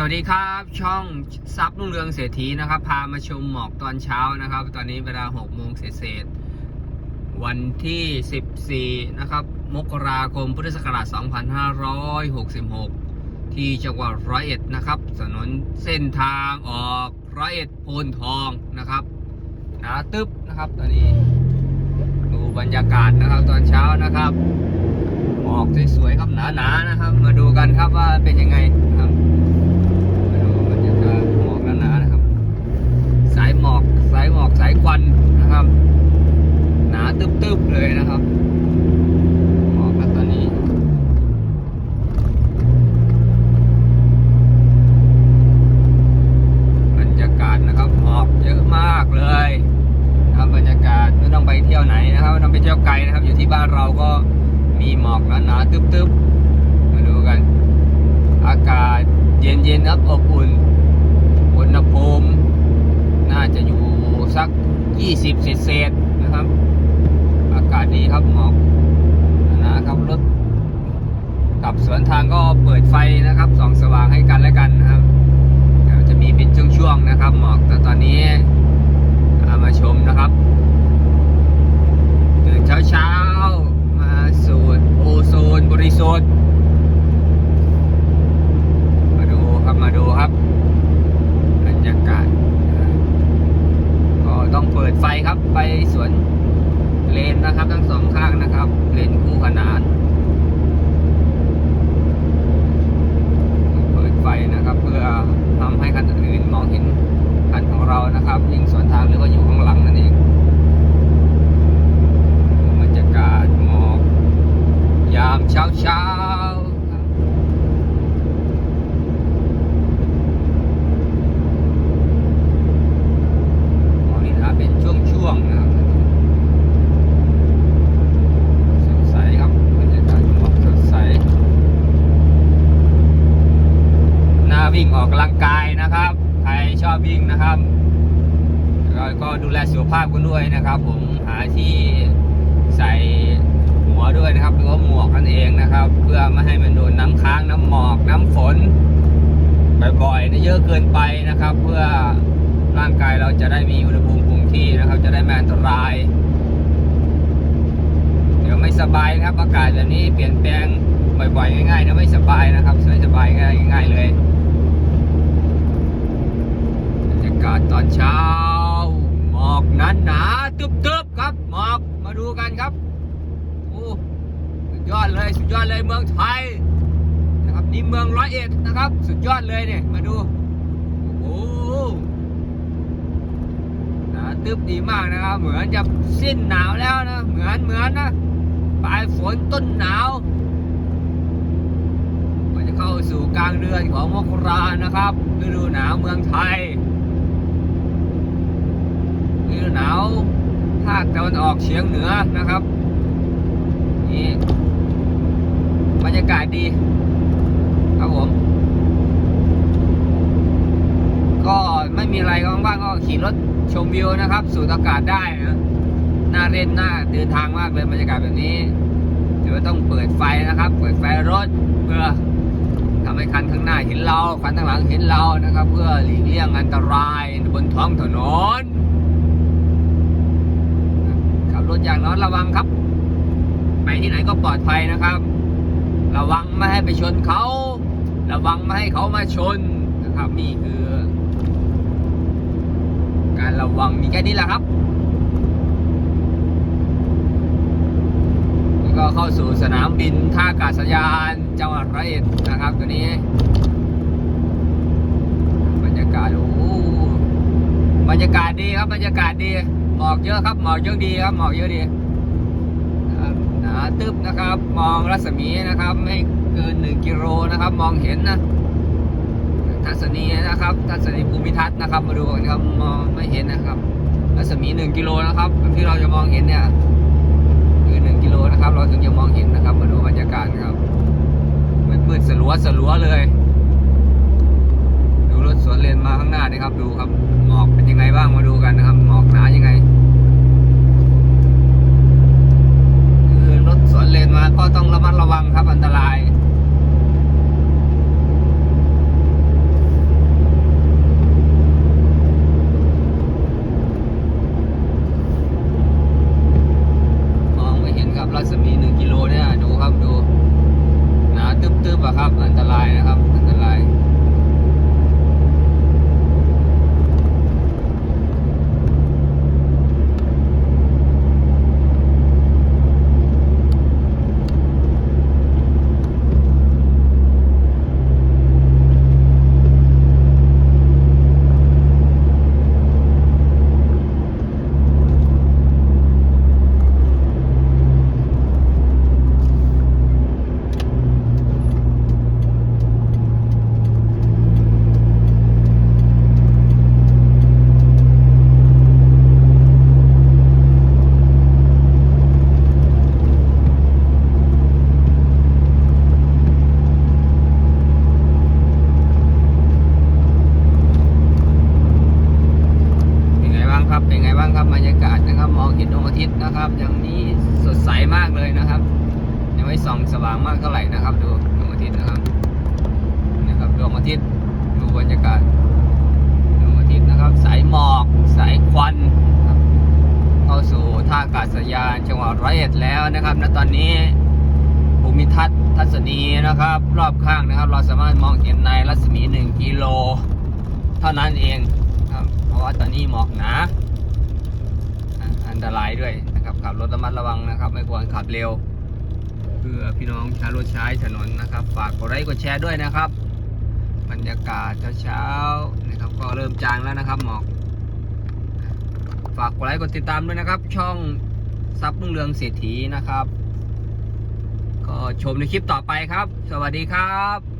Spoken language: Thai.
สวัสดีครับช่องซับนุ่งเรืองเศรษฐีนะครับ พามาชมหมอกตอนเช้านะครับ ตอนนี้เวลา6โมงเศษวันที่ 14 นะครับ มกราคมพุทธศักราช 2566 ที่จังหวัดร้อยเอ็ดนะครับถนนเส้นทางออกร้อยเอ็ดโพนทองนะครับหนาตึ๊บนะครับตอนนี้ดูบรรยากาศนะครับตอนเช้านะครับหมอกสวยๆครับหนาๆนะครับ มาดูกันครับว่าเป็นยังไงครับ มาดูบรรยากาศหมอกหนาๆนะครับ สายหมอกสายหมอกสายค วันนะครับ หนาตึบๆเลยนะครับหมอกแล้วตอนนี้บรรยากาศนะครับหมอกเยอะมากเลยนะครับบรรยากาศไม่ต้องไปเที่ยวไหนนะครับไม่ต้องไปเที่ยวไกลนะครับ อยู่ที่บ้านเราก็มีหมอกหนาๆตึบๆมาดูกัน อากาศเย็นๆครับอบอุ่นอุณหภูมิน่าจะอยู่ สัก 20 เศษๆนะครับ อากาศดีครับหมอกนะครับรถกับสวนทางก็เปิดไฟนะครับส่องสว่างให้กันและกันนะครับจะมีเป็นช่วงๆนะครับหมอกแต่ตอนนี้เอามาชมนะครับตื่นเช้าๆมาสูดโอโซนบริสุทธิ์ มาดูครับมาดูครับบรรยากาศก็ต้องเปิดไฟครับ ไปสวนเลนนะครับ ทั้งสองข้างนะครับ เลนคู่ขนาน เปิดไฟนะครับ เพื่อทำให้คันอื่นมองเห็นคันของเรานะครับยิ่งสวนทางหรือว่าอยู่ข้างหลังนั่นเองบรรยากาศหมอกยามเช้าเช้าๆครับ มองนี่นะครับเป็นช่วงๆนะครับสดใสครับบรรยากาศหมอกสดใสหน้า วิ่งออกกำลังกายนะครับ ใครชอบวิ่งนะครับก็ก็ดูแลสุขภาพกันด้วยนะครับ ผมหาที่ใส่หัวด้วยนะครับหรือว่าหมวกนั่นเองนะครับ เพื่อไม่ให้มันโดนน้ำค้างน้ำหมอกน้ำฝนบ่อยๆนะเยอะเกินไปนะครับ เพื่อร่างกายเราจะได้มีอุณหภูมิคงที่นะครับ จะได้ไม่อันตราย เดี๋ยวไม่สบายนะครับ อากาศแบบนี้เปลี่ยนแปลงบ่อยๆง่ายๆนะไม่สบายนะครับไม่สบายง่ายง่ายๆเลยบรรยากาศตอนเช้า หมอกหนาหนาๆตึบๆครับ หมอกมาดูกันครับ โอ้สุดยอดเลย สุดยอดเลยเมืองไทยนะครับนี่เมืองร้อยเอ็ดนะครับ สุดยอดเลยเนี่ยมาดู โอ้โหนาตึบดีมากนะครับ เหมือนจะสิ้นหนาวแล้วนะ เหมือนเหมือนนะปลายฝนต้นหนาวมันจะเข้าสู่กลางเดือนของมกรานะครับฤดูหนาวเมืองไทยฤดู หนาวภาคตะวันออกเฉียงเหนือนะครับนี่บรรยากาศดี ครับผม ก็ไม่มีอะไรก็ว่างๆก็ขี่รถชมวิวนะครับ สูดอากาศได้นะน่าเล่นน่าเดินทางมากเลยบรรยากาศแบบนี้ถือว่ต้องเปิดไฟนะครับ เปิดไฟรถเพื่อทำให้คันข้างหน้าเห็นเราคันข้างหลังเห็นเรานะครับ เพื่อหลีกเลี่ยงอันตรายบนท้องถนน รถอย่างน้อยระวังครับ ไปที่ไหนก็ปลอดภัยนะครับ ระวังไม่ให้ไปชนเขา ระวังไม่ให้เขามาชนนะครับนี่คือ การระวังมีแค่นี้แหละครับแล้วก็เข้าสู่สนามบินท่าอากาศยานจังหวัดร้อยเอ็ดนะครับตัวนี้ บรรยากาศโอ้บรรยากาศดีครับบรรยากาศดี หมอกเยอะครับหมอกเยอะดีครับหมอกเยอะดีนะครับหนาตึบนะครับ มองรัศมีนะครับ ไม่เกิน1กิโลนะครับ มองเห็นนะทัศนีนะครับ ทัศนีภูมิทัศน์นะครับ มาดูกันครับมองไม่เห็นนะครับ รัศมี1กิโลนะครับที่เราจะมองเห็นเนี่ยคือ1กิโลนะครับ เราถึงจะมองเห็นนะครับ มาดูบรรยากาศครับมืดมืดๆสลัวสลัวเลยดูรถสวนเลนมาข้างหน้านี่ครับ ดูครับหมอกเป็นยังไงบ้างมาดูกันนะครับหมอกหนายังไง คือรถสวนเลนมาก็ต้องระมัดระวังครับอันตราย นะครับบรรยากาศนะครับมองเห็นดวงอา ทิตย์นะครับ อย่างนี้สดใสมากเลยนะครับ ยังไม่ส่องสว่างมากเท่าไหร่นะครับ ดูดวงอาทิตย์นะครับนะครับดวงอาทิตย์ดูบรรยากาศดวงอาทิตย์นะครับ สายหมอกสายควันเข้าสู่ท่าอากาศยานจังหวัดร้อยเอ็ดแล้วนะครับณตอนนี้ภูมิทัศน์ทัศนีนะครับ รอบข้างนะครับ เราสามารถมองเห็นในรัศมี 1 กิโล เท่านั้นเองครับเพราะว่าตอนนี้หมอกหนาอะอันตรายด้วยนะครับ ขับรถระมัดระวังนะครับ ไม่ควรขับเร็ว เพื่อพี่น้องใช้รถใช้ถนนนะครับ ฝากกดไลค์กดแชร์ด้วยนะครับ บรรยากาศเช้าๆนะครับ ก็เริ่มจางแล้วนะครับหมอก ฝากกดไลค์กดติดตามด้วยนะครับ ช่องซับรุ่งเรืองเศรษฐีนะครับ ก็ชมในคลิปต่อไปครับ สวัสดีครับ